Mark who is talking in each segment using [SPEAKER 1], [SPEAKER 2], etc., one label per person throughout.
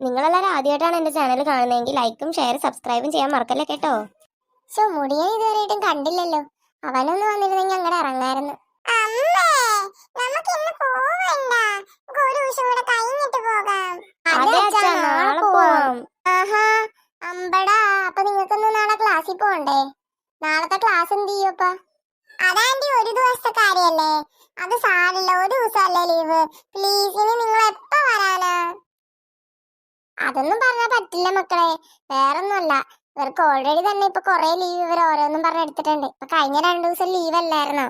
[SPEAKER 1] നിങ്ങളെല്ലാവരും ആദ്യമായിട്ടാണ് എന്റെ ചാനൽ കാണുന്നതെങ്കിൽ ലൈക്കും ഷെയർ സബ്സ്ക്രൈബും ചെയ്യാൻ മറക്കല്ലേ കേട്ടോ? സോ മുടിയൻ ഇതുവരെയായിട്ടും കണ്ടില്ലല്ലോ. അവനൊന്നും വന്നിരുന്നെങ്കിൽ അങ്ങോട്ട് ഇറങ്ങായിരുന്നു.
[SPEAKER 2] അമ്മേ നമുക്ക് ഇന്ന് പോവണ്ട. നമുക്ക് ഒരു ദിവസം കൂടെ പോകാം.
[SPEAKER 1] അച്ഛാ നാളെ പോവാം.
[SPEAKER 2] ആഹാ അമ്പടാ അപ്പൊ നിങ്ങൾക്കൊന്ന് നാളെ ക്ലാസ്സിൽ പോണ്ടേ? നാളത്തെ ക്ലാസ് എന്ത് ചെയ്യപ്പ അതാണ്ടി ഒരു ദിവസത്തെ കാര്യല്ലേ? അത് സാരില്ല ഒരു ദിവസമല്ലേ ലീവ്. പ്ലീസ് ഇനി നിങ്ങൾ എപ്പോ വരാനാ?
[SPEAKER 1] അതൊന്നും പറഞ്ഞാൽ പറ്റില്ല മക്കളെ. വേറൊന്നുമല്ല. ഇവർക്ക് ഓൾറെഡി തന്നെ ഇപ്പൊ കുറെ ലീവ് ഇവർ ഓരോന്നും പറഞ്ഞ് എടുത്തിട്ടുണ്ട്. ഇപ്പൊ കഴിഞ്ഞ രണ്ടു ദിവസം ലീവ് അല്ലായിരുന്നോ?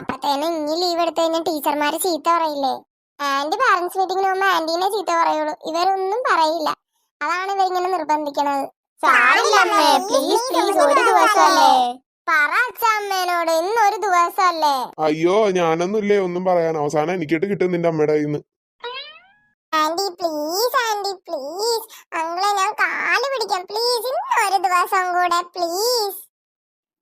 [SPEAKER 1] അപ്പത്തേനും ഇനി ലീവ് എടുത്തു കഴിഞ്ഞാൽ ടീച്ചർമാര് ചീത്ത പറയില്ലേ? ആന്റി പാരന്റ്സ് മീറ്റിംഗിന് പോകുമ്പോ ആന്റീനെ ചീത്ത പറയുള്ളൂ. ഇവരൊന്നും പറയില്ല. അതാണ് ഇവരിങ്ങനെ നിർബന്ധിക്കണത്.
[SPEAKER 2] സാരില്ല അമ്മേ,
[SPEAKER 1] പ്ലീസ് പ്ലീസ് ഒരു ദിവസമല്ലേ പറ അച്ഛ അമ്മേനോട്. ഇന്ന് ഒരു ദിവസമല്ലേ
[SPEAKER 3] അയ്യോ ഞാനൊന്നുമില്ലേ? ഒന്നും പറയാൻ. അവസാനം എനിക്കിട്ട് കിട്ടും നിന്റെ അമ്മയുടെ കയ്യിൽ നിന്ന്
[SPEAKER 2] ആന്റി. പ്ലീസ് ആന്റി പ്ലീസ് അങ്ങളെ ഞാൻ കാൽ പിടിക്കാം. പ്ലീസ് ഇന്ന് ഒരു ദിവസം കൂടെ പ്ലീസ്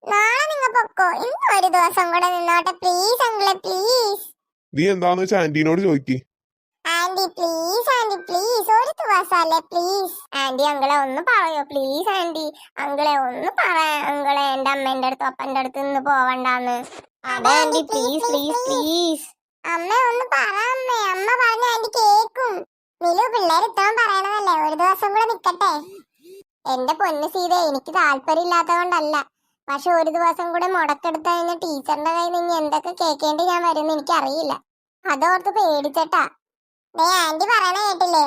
[SPEAKER 2] നാളെ നിങ്ങൾ പൊക്കോ? ഇന്ന് ഒരു ദിവസം കൂടെ നിന്നോട്ടെ. പ്ലീസ് അങ്കിളെ പ്ലീസ്
[SPEAKER 3] നീ എന്താന്ന് വെച്ചാ ആന്റീനോട് ചോദിക്ക്.
[SPEAKER 2] ആന്റി പ്ലീസ് ആന്റി പ്ലീസ് ഒരു ദിവസമല്ലേ പ്ലീസ്
[SPEAKER 1] ആന്റി അങ്കിളെ ഒന്ന് പറയോ? Please aunty. അങ്കിളെ ഒന്ന് പറ. അങ്കിളെ എന്റെ അമ്മേന്റെ അടുത്ത് അപ്പന്റെ അടുത്ത് നിന്ന് പോവണ്ടാന്ന്. അതെ ആന്റി. പ്ലീസ് പ്ലീസ് പ്ലീസ്
[SPEAKER 2] അമ്മ ഒന്ന് പറ അമ്മേ. അമ്മ പറഞ്ഞ ആന്റി കേക്കും. നിലു പിള്ളേർ ഇത്രയും പറയണതല്ലേ? ഒരു ദിവസം കൂടെ നിക്കട്ടെ.
[SPEAKER 1] എന്റെ പൊന്ന് സീത എനിക്ക് താല്പര്യമില്ലാത്തതുകൊണ്ടല്ല. പക്ഷെ ഒരു ദിവസം കൂടെ മുടക്കെടുത്ത് കഴിഞ്ഞ ടീച്ചറിന്റെ കയ്യിൽ നിന്ന് എന്തൊക്കെ കേൾക്കേണ്ടി ഞാൻ വരുമെന്ന് എനിക്കറിയില്ല. അതോർത്ത് പേടിച്ചട്ടാ.
[SPEAKER 2] ദേ ആന്റി പറയണ കേട്ടില്ലേ?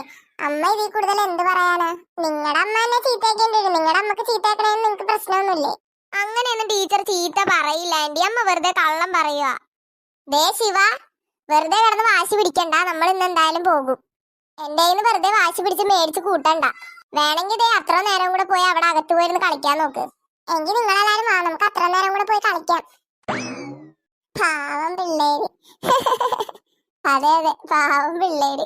[SPEAKER 2] അമ്മ ഇതിൽ കൂടുതൽ എന്ത് പറയാനാ? നിങ്ങളുടെ അമ്മ എന്നെ ചീത്തയാക്കേണ്ടി വരും നിങ്ങളുടെ അമ്മയ്ക്ക് ചീത്തയാക്കണേന്ന് നിങ്ങക്ക് പ്രശ്നമൊന്നുമില്ലേ?
[SPEAKER 1] അങ്ങനെയൊന്നും ടീച്ചർ ചീത്ത പറയില്ല. ആന്റി അമ്മ വെറുതെ കള്ളം പറയുക ദേ ശിവ വെറുതെ കിടന്ന് വാശി പിടിക്കണ്ട. നമ്മൾ ഇന്ന് എന്തായാലും പോകും. എന്റെ വെറുതെ വാശി പിടിച്ച് മേടിച്ച് കൂട്ടണ്ട. വേണമെങ്കിൽ അത്ര നേരം കൂടെ പോയി അവിടെ അകത്ത് പോയിരുന്ന് കളിക്കാൻ നോക്ക്.
[SPEAKER 2] എങ്കിൽ നിങ്ങളെല്ലാരും വാ നമുക്ക് അത്ര നേരം കൂടെ പോയി കളിക്കാം.
[SPEAKER 1] പാവം പിള്ളേര്. അതെ അതെ പാവം പിള്ളേര്.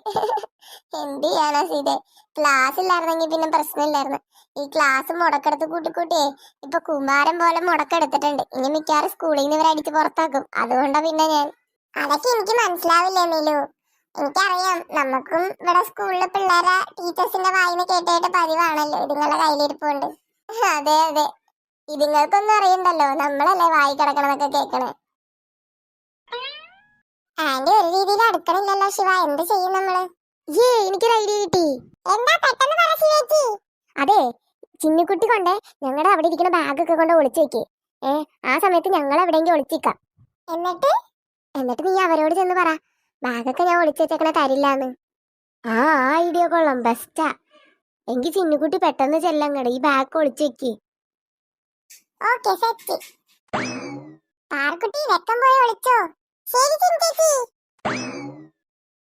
[SPEAKER 1] എന്ത് ചെയ്യാനാ സീതെ? ക്ലാസ് ഇല്ലായിരുന്നെങ്കിൽ പിന്നെ പ്രശ്നമില്ലായിരുന്നു. ഈ ക്ലാസ് മുടക്കെടുത്ത് കൂട്ടിക്കൂട്ടിയേ ഇപ്പൊ കുമാരൻ പോലെ മുടക്കെടുത്തിട്ടുണ്ട്. ഇനി മിക്കവാറും സ്കൂളിൽ നിന്ന് ഇവരടിച്ച് പുറത്താക്കും. അതുകൊണ്ടാ പിന്നെ ഞാൻ.
[SPEAKER 2] അതൊക്കെ എനിക്ക് മനസ്സിലാവില്ലേ നീലു എനിക്കറിയാം. നമുക്കും ഇവിടെ സ്കൂളിലെ പിള്ളേരെ ടീച്ചേഴ്സിന്റെ വായിന്ന് കേട്ടിട്ട് പതിവാണല്ലോ ഇതുങ്ങളുടെ കയ്യിലിരിപ്പുണ്ട്.
[SPEAKER 1] അതെ അതെ. ഇതുങ്ങൾക്കൊന്നും അറിയണ്ടല്ലോ. നമ്മളല്ലേ വായി കിടക്കണതൊക്കെ കേൾക്കണേ
[SPEAKER 2] ആന്റി ഒരു രീതിയിൽ അടുക്കണില്ലല്ലോ ശിവ. എന്ത് ചെയ്യും നമ്മൾ?
[SPEAKER 1] ഏ എനിക്കൊരു ഐഡിയ കിട്ടി.
[SPEAKER 2] എന്താ പെട്ടെന്ന്
[SPEAKER 1] അതെ ചിന്നിക്കുട്ടി കൊണ്ട് ഞങ്ങളുടെ അവിടെ ഇരിക്കുന്ന ബാഗൊക്കെ കൊണ്ട് ഒളിച്ചു വെക്കേ. ഏ ആ സമയത്ത് ഞങ്ങൾ എവിടെയെങ്കിലും ഒളിച്ചിക്കാം
[SPEAKER 2] എന്നിട്ട്?
[SPEAKER 1] എന്നിട്ട് നീ അവരോട് ചെന്ന് പറ. ബാഗൊക്കെ ഞാൻ ഒളിച്ചു വെച്ചേക്കണ തരില്ലാന്ന്. ആ ആ ഐഡിയ കൊള്ളാം. ബെസ്റ്റാ എങ്കിൽ ചിന്നുകുട്ടി പെട്ടെന്ന് ചെല്ലങ്ങട്. ഈ ബാഗ് ഒളിച്ചു വെക്ക്.
[SPEAKER 2] ഓക്കെ സെറ്റ് പാർക്കുട്ടി വെക്കം പോയി ഒളിച്ചോ? ശരി ചിന്തേച്ചി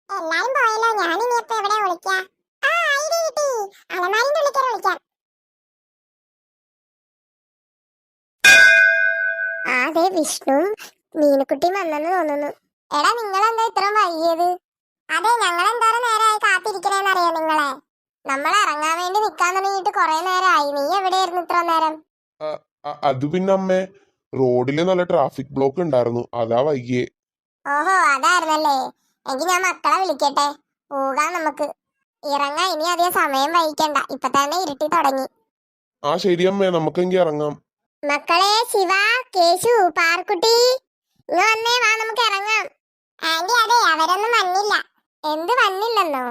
[SPEAKER 2] എല്ലാരും പോയല്ലോ. ഞാൻ ഇനി അപ്പൊ എവിടെ ഒളിക്കാ? ആ ഐഡിയ കിട്ടി. അലമാരിന്റെ ഉള്ളിൽ കയറി ഒളിക്കാം.
[SPEAKER 1] ആ അതെ വിഷ്ണു. മീനുക്കുട്ടിയും വന്നെന്ന് തോന്നുന്നു. എടാ നിങ്ങളെന്താ ഇത്ര വൈകിയത്?
[SPEAKER 2] അതെ ഞങ്ങൾ എന്താ നേരമായി കാത്തിരിക്കണേന്നറിയോ നിങ്ങളെ?
[SPEAKER 1] നമ്മൾ ഇറങ്ങാൻ വേണ്ടി നിക്കാൻ തുടങ്ങിയിട്ട് കുറെ നേരമായി നീ എവിടെയായിരുന്നു ഇത്ര നേരം?
[SPEAKER 3] അത് പിന്നെ അമ്മേ റോഡിൽ നല്ല ട്രാഫിക് ബ്ലോക്ക് ഉണ്ടായിരുന്നു. അതാ വൈകിയേ.
[SPEAKER 1] ഓഹോ അതായിരുന്നല്ലേ? എങ്കിൽ ഞാൻ മക്കളെ വിളിക്കട്ടെ? പോകാം നമുക്ക്. ഇറങ്ങാ ഇനി അധികം സമയം വൈകിക്കണ്ട. ഇപ്പൊ തന്നെ ഇരുട്ടി തുടങ്ങി.
[SPEAKER 3] ആ ശരി അമ്മേ നമുക്കെങ്കിൽ ഇറങ്ങാം.
[SPEAKER 1] മക്കളെ ശിവ കേശു പാർക്കുട്ടി ഇങ്ങ് വന്നേ വാ നമുക്ക് ഇറങ്ങാം.
[SPEAKER 2] ആന്റി അതെ അവരൊന്നും വന്നില്ല.
[SPEAKER 1] എന്ത് വന്നില്ലെന്നോ?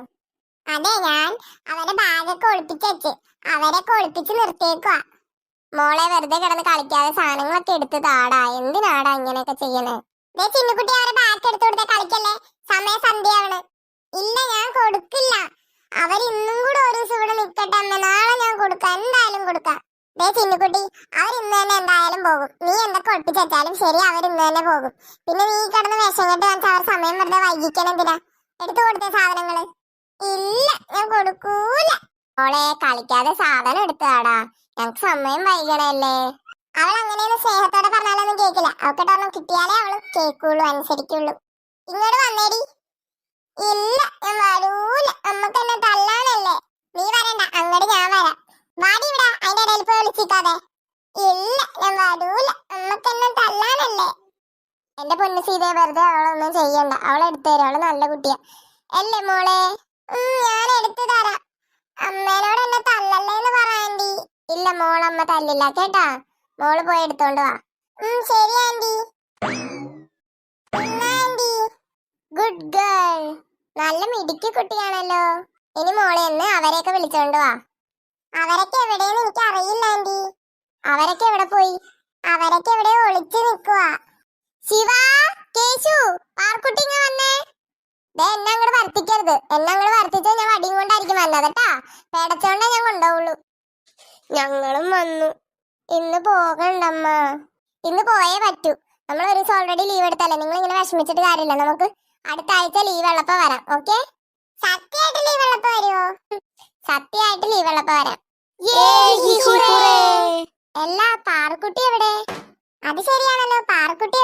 [SPEAKER 2] അതെ ഞാൻ അവരെ ബാഗൊക്കെ ഒളിപ്പിച്ചേച്ച് അവരൊക്കെ ഒളിപ്പിച്ച് നിർത്തിയേക്കുക
[SPEAKER 1] മോളെ വെറുതെ കിടന്ന് കളിക്കാതെ സാധനങ്ങളൊക്കെ എടുത്ത് താടാ. എന്തിനാടാ ഇങ്ങനെയൊക്കെ ചെയ്യണേ?
[SPEAKER 2] ദേ ചിന്നുകുട്ടി അവരെ ബാഗ് എടുത്തു കൊടുത്ത കളിക്കല്ലേ? സമയ സന്ധ്യയാണ്. ഇല്ല ഞാൻ കൊടുക്കില്ല. അവരിന്നും കൂടെ ഒരു ദിവസം ഇവിടെ നിൽക്കട്ടെ നാളെ ഞാൻ കൊടുക്കാം. എന്തായാലും കൊടുക്കാം. ദേ ചിന്നുകുട്ടി അവർ ഇന്ന് തന്നെ എന്തായാലും പോകും. നീ എന്തൊക്കെ ഒട്ടിച്ചാലും ശരി അവർ ഇന്ന് തന്നെ പോകും. പിന്നെ നീ കിടന്ന് വിഷം കെട്ട് കാണിച്ച് അവർ സമയം വെറുതെ വൈകിക്കണം എന്തിനാ? എടുത്തു കൊടുത്ത സാധനങ്ങൾ? ഇല്ല ഞാൻ കൊടുക്കൂല.
[SPEAKER 1] ഓളെ കളിക്കാതെ സാധനം എടുത്തതാടാ. ഞങ്ങക്ക് സമയം വൈകണല്ലേ.
[SPEAKER 2] അവൾ അങ്ങനെയൊന്നും സ്നേഹത്തോടെ പറഞ്ഞാലൊന്നും കേൾക്കില്ല അവൾക്ക് ഒരെണ്ണം കിട്ടിയാലേ അവൾ കേൾക്കുള്ളൂ അനുസരിക്കുള്ളൂ. ഇങ്ങോട്ട് വന്നേടി. ഇല്ല ഞാൻ വരൂല. നമ്മക്ക് എന്നെ തല്ലാനല്ലേ
[SPEAKER 1] ചെയ്യണ്ട. അവളെ എടുത്തു തരാം. അവൾ നല്ല കുട്ടിയാ. അല്ലേ മോളെ?
[SPEAKER 2] ഞാൻ എടുത്തു തരാം. അമ്മേനോട് എന്നെ തല്ലല്ലേ എന്ന് പറയാണ്ടി ഇല്ല മോൾ അമ്മ തല്ലില്ല. കേട്ടാ? മോൾ പോയി എടുത്തോണ്ട് വാ.
[SPEAKER 1] ശരി ആന്റി. ആന്റി?
[SPEAKER 2] Good girl. നല്ല മിടുക്കി കുട്ടിയാണല്ലോ. ഇനി മോളെ എന്ന് അവരെയൊക്കെ വിളിച്ചോണ്ട് വാ.
[SPEAKER 1] അവരൊക്കെ എവിടെയെന്ന് എനിക്ക് അറിയില്ല ആന്റി.
[SPEAKER 2] അവരൊക്കെ എവിടെ പോയി?
[SPEAKER 1] അവരൊക്കെ എവിടെ ഒളിച്ചു നിൽക്കുക
[SPEAKER 2] ശിവാ! കേശു പാർക്കുട്ടിങ്ങ വന്നേ? ദേ എന്നെ അങ്ങോട്ട് വർത്തിക്കരുത് എന്നെ അങ്ങോട്ട് വർത്തിച്ചാൽ ഞാൻ വടിയും കൊണ്ടായിരിക്കും വന്നത് കേട്ടാ. പേടച്ചോണ്ടേ ഞാൻ കൊണ്ടുപോവുള്ളൂ ഞങ്ങളും വന്നു. ഇന്ന് പോകണ്ടമ്മ. ഇന്ന് പോയേ പറ്റൂ. നമ്മൾ ഒരു ദിവസം ഓൾറെഡി ലീവ് എടുത്തല്ലേ? നിങ്ങൾ ഇങ്ങനെ വിഷമിച്ചിട്ട് കാര്യമില്ല. നമുക്ക് അടുത്ത ആഴ്ച ലീവ് ഉള്ളപ്പോ വരാം. ഓക്കെ
[SPEAKER 1] സത്യമായിട്ട് ലീവ് ഉള്ളപ്പോ വരുമോ
[SPEAKER 2] സത്യമായിട്ട് ലീവ് ഉള്ളപ്പോ വരാം. എല്ലാ പാറക്കുട്ടി എവിടെ?
[SPEAKER 1] അത് ശരിയാണല്ലോ. പാറക്കുട്ടി